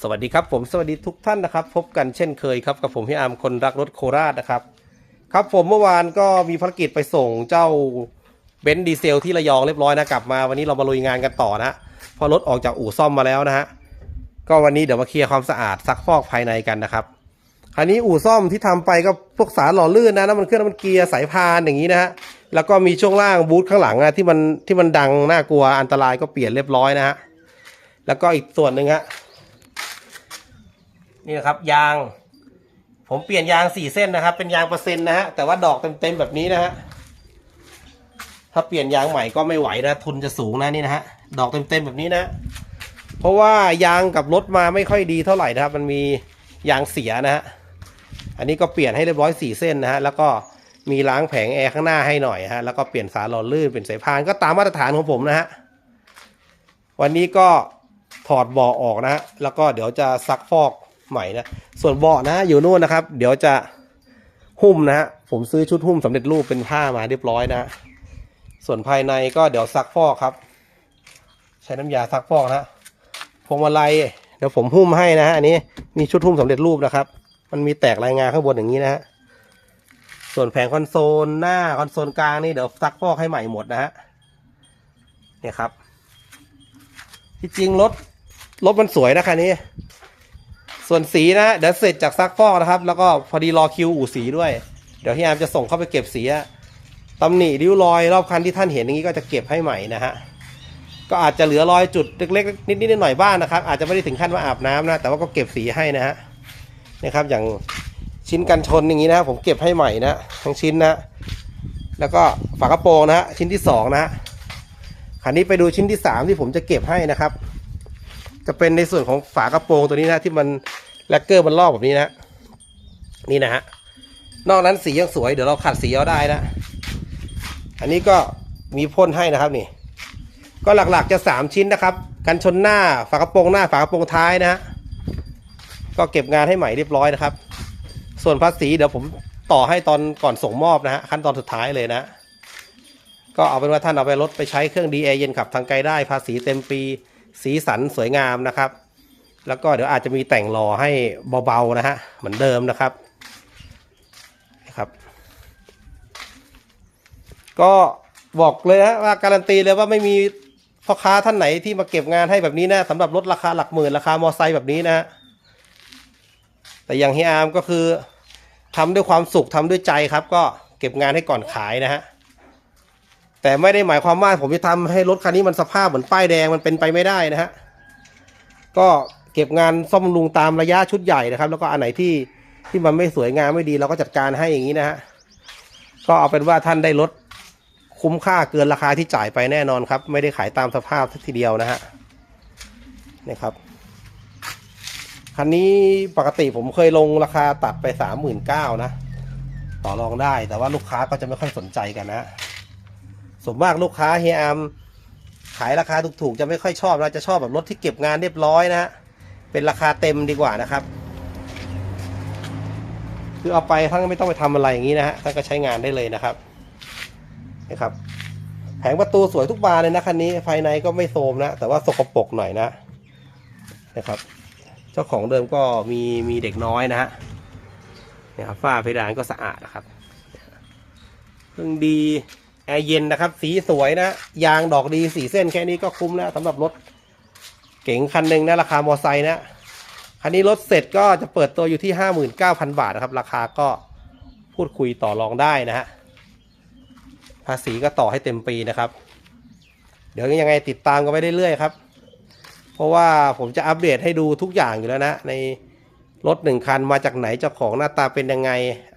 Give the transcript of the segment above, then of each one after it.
สวัสดีครับผมสวัสดีทุกท่านนะครับ พบกันเช่นเคยครับกับผมพี่อาร์มคนรักรถโคราชนะครับ ครับผมเมื่อวานก็มีภารกิจไปส่งเจ้าเบนซ์ดีเซลที่ระยองเรียบร้อยนะกลับมาวันนี้เรามาลุยงานกันต่อนะพอรถออกจากอู่ซ่อมมาแล้วนะฮะก็วันนี้เดี๋ยวมาเคลียร์ความสะอาดซักฟอกภายในกันนะครับคันนี้อู่ซ่อมที่ทำไปก็พวกสารหล่อลื่นนะน้ำมันเครื่องน้ำมันเกียร์สายพานอย่างนี้นะฮะแล้วก็มีช่วงล่างบูทข้างหลังนะที่มันที่มันดังน่ากลัวอันตรายก็เปลี่ยนเรียบร้อยนะฮะแล้วก็อีกส่วนหนึ่งฮะ นี่นะครับ ยาง ผมเปลี่ยนยางสี่เส้นนะครับ เป็นยางเปอร์เซ็นต์นะฮะแต่ว่าดอกเต็มๆแบบนี้นะฮะถ้าเปลี่ยนยางใหม่ก็ไม่ไหวนะ ทุนจะสูงนะนี่นะฮะดอกเต็มๆแบบนี้นะ เพราะว่ายางกับรถมาไม่ค่อยดีเท่าไหร่นะครับ มันมียางเสียนะฮะอันนี้ก็เปลี่ยนให้เรียบร้อยสี่เส้นนะฮะแล้วก็มีล้างแผงแอร์ข้างหน้าให้หน่อยฮะแล้วก็เปลี่ยนสารหล่อลื่นเป็นสายพานก็ตามมาตรฐานของผมนะฮะวันนี้ก็ถอดบาะออกนะฮะแล้วก็เดี๋ยวจะซักฟอก ใหม่นะส่วนเบาะนะอยู่นู่นนะครับ เดี๋ยวจะหุ้มนะฮะผมซื้อชุดหุ้มสำเร็จรูปเป็นผ้ามาเรียบร้อยนะฮะส่วนภายในก็เดี๋ยวซักฟอกครับ ใช้น้ำยาซักฟอกนะฮะพวงมาลัยเดี๋ยวผมหุ้มให้นะฮะอันนี้มีชุดหุ้มสำเร็จรูปนะครับ มันมีแตกรายงานข้างบนอย่างนี้นะฮะส่วนแผงคอนโซลหน้าคอนโซลกลางนี่เดี๋ยวซักฟอกให้ใหม่หมดนะฮะเนี่ยครับที่จริงรถรถมันสวยนะคันนี้ ส่วนสีนะเดี๋ยวเสร็จจากซักฟอกนะครับ แล้วก็พอดีรอคิวอู่สีด้วย เดี๋ยวพี่อาร์มจะส่งเข้าไปเก็บสีอะตำหนิริ้วรอยรอบคันที่ท่านเห็นอย่างนี้ก็จะเก็บให้ใหม่นะฮะก็อาจจะเหลือรอยจุดเล็กๆนิดๆหน่อยๆบ้างนะครับ อาจจะไม่ได้ถึงขั้นว่าอาบน้ำนะ แต่ว่าก็เก็บสีให้นะฮะนะครับอย่างชิ้นกันชนอย่างนี้นะผมเก็บให้ใหม่นะทั้งชิ้นนะแล้วก็ฝากระโปรงนะฮะชิ้นที่สองนะฮะคันนี้ไปดูชิ้นที่สามที่ผมจะเก็บให้นะครับ จะเป็นในส่วนของฝากระโปรงตัวนี้นะที่มัน ลกเกอร์มันลอกแบบนี้นะนี่นะฮะนอกนั้นสียังสวยเดี๋ยวเราขัดสีเอาได้นะ อันนี้ก็มีพ่นให้นะครับนี่ ก็หลักๆจะสามชิ้นนะครับ กันชนหน้าฝากระโปรงหน้าฝากระโปรงท้ายนะฮะก็เก็บงานให้ใหม่เรียบร้อยนะครับ ส่วนภาษีเดี๋ยวผมต่อให้ตอนก่อนส่งมอบนะฮะขั้นตอนสุดท้ายเลยนะ ก็เอาเป็นว่าท่านเอาไปรถไปใช้เครื่องดีแอร์เย็นขับทางไกลได้ภาษีเต็มปีสีสันสวยงามนะครับ แล้วก็เดี๋ยวอาจจะมีแต่งหล่อให้เบาๆนะฮะเหมือนเดิมนะครับนะครับ ก็บอกเลยนะว่าการันตีเลยว่าไม่มีพ่อค้าท่านไหนที่มาเก็บงานให้แบบนี้นะสำหรับรถราคาหลักหมื่นราคามอไซค์แบบนี้นะฮะแต่อย่างเฮียอาร์มก็คือทำด้วยความสุขทำด้วยใจครับ ก็เก็บงานให้ก่อนขายนะฮะแต่ไม่ได้หมายความว่าผมจะทำให้รถคันนี้มันสภาพเหมือนป้ายแดงมันเป็นไปไม่ได้นะฮะก็ เก็บงานซ่อมบำรุงตามระยะชุดใหญ่นะครับ แล้วก็อันไหนที่ที่มันไม่สวยงามไม่ดีเราก็จัดการให้อย่างนี้นะฮะก็เอาเป็นว่าท่านได้ลดคุ้มค่าเกินราคาที่จ่ายไปแน่นอนครับ ไม่ได้ขายตามสภาพทีเดียวนะฮะนี่ครับคันนี้ปกติผมเคยลงราคาตัดไปสามหมื่นเก้านะ ต่อรองได้แต่ว่าลูกค้าก็จะไม่ค่อยสนใจกันนะส่วนมากลูกค้าเฮียอามขายราคาถูกๆ จะไม่ค่อยชอบนะจะชอบแบบรถที่เก็บงานเรียบร้อยนะฮะ เป็นราคาเต็มดีกว่านะครับ คือเอาไปท่านก็ไม่ต้องไปทำอะไรอย่างนี้นะฮะท่านก็ใช้งานได้เลยนะครับนะครับ แผงประตูสวยทุกบานเลยนะคันนี้ภายในก็ไม่โทรมนะ แต่ว่าสกปรกหน่อยนะนะครับ เจ้าของเดิมก็มีมีเด็กน้อยนะฮะเนี่ยครับฝ้าเพดานก็สะอาดนะครับเครื่องดีแอร์เย็นนะครับ สีสวยนะ ยางดอกดีสีเส้นแค่นี้ก็คุ้มแล้วสำหรับรถ เก๋งคันหนึ่งนะราคามอไซค์นะคันนี้รถเสร็จก็จะเปิดตัวอยู่ที่ห้าหมื่นเก้าพันบาทนะครับ ราคาก็พูดคุยต่อรองได้นะฮะภาษีก็ต่อให้เต็มปีนะครับ เดี๋ยวยังไงติดตามกันไปเรื่อยๆครับ เพราะว่าผมจะอัปเดตให้ดูทุกอย่างอยู่แล้วนะ ในรถหนึ่งคันมาจากไหนเจ้าของหน้าตาเป็นยังไง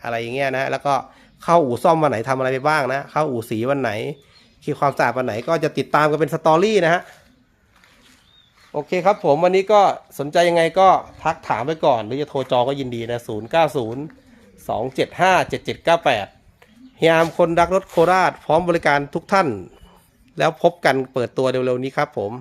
อะไรอย่างเงี้ยนะแล้วก็เข้าอู่ซ่อมวันไหนทำอะไรไปบ้างนะ เข้าอู่สีวันไหนคีความสะอาดวันไหนก็จะติดตามกันเป็นสตอรี่นะฮะ โอเคครับผมวันนี้ก็สนใจยังไงก็ทักถามไปก่อน หรือจะโทรจองก็ยินดีนะ0 9 0 2 7 5 7 7 9 8เฮียามคนรักรถโคราชพร้อมบริการทุกท่าน แล้วพบกันเปิดตัวเร็วๆนี้ครับผม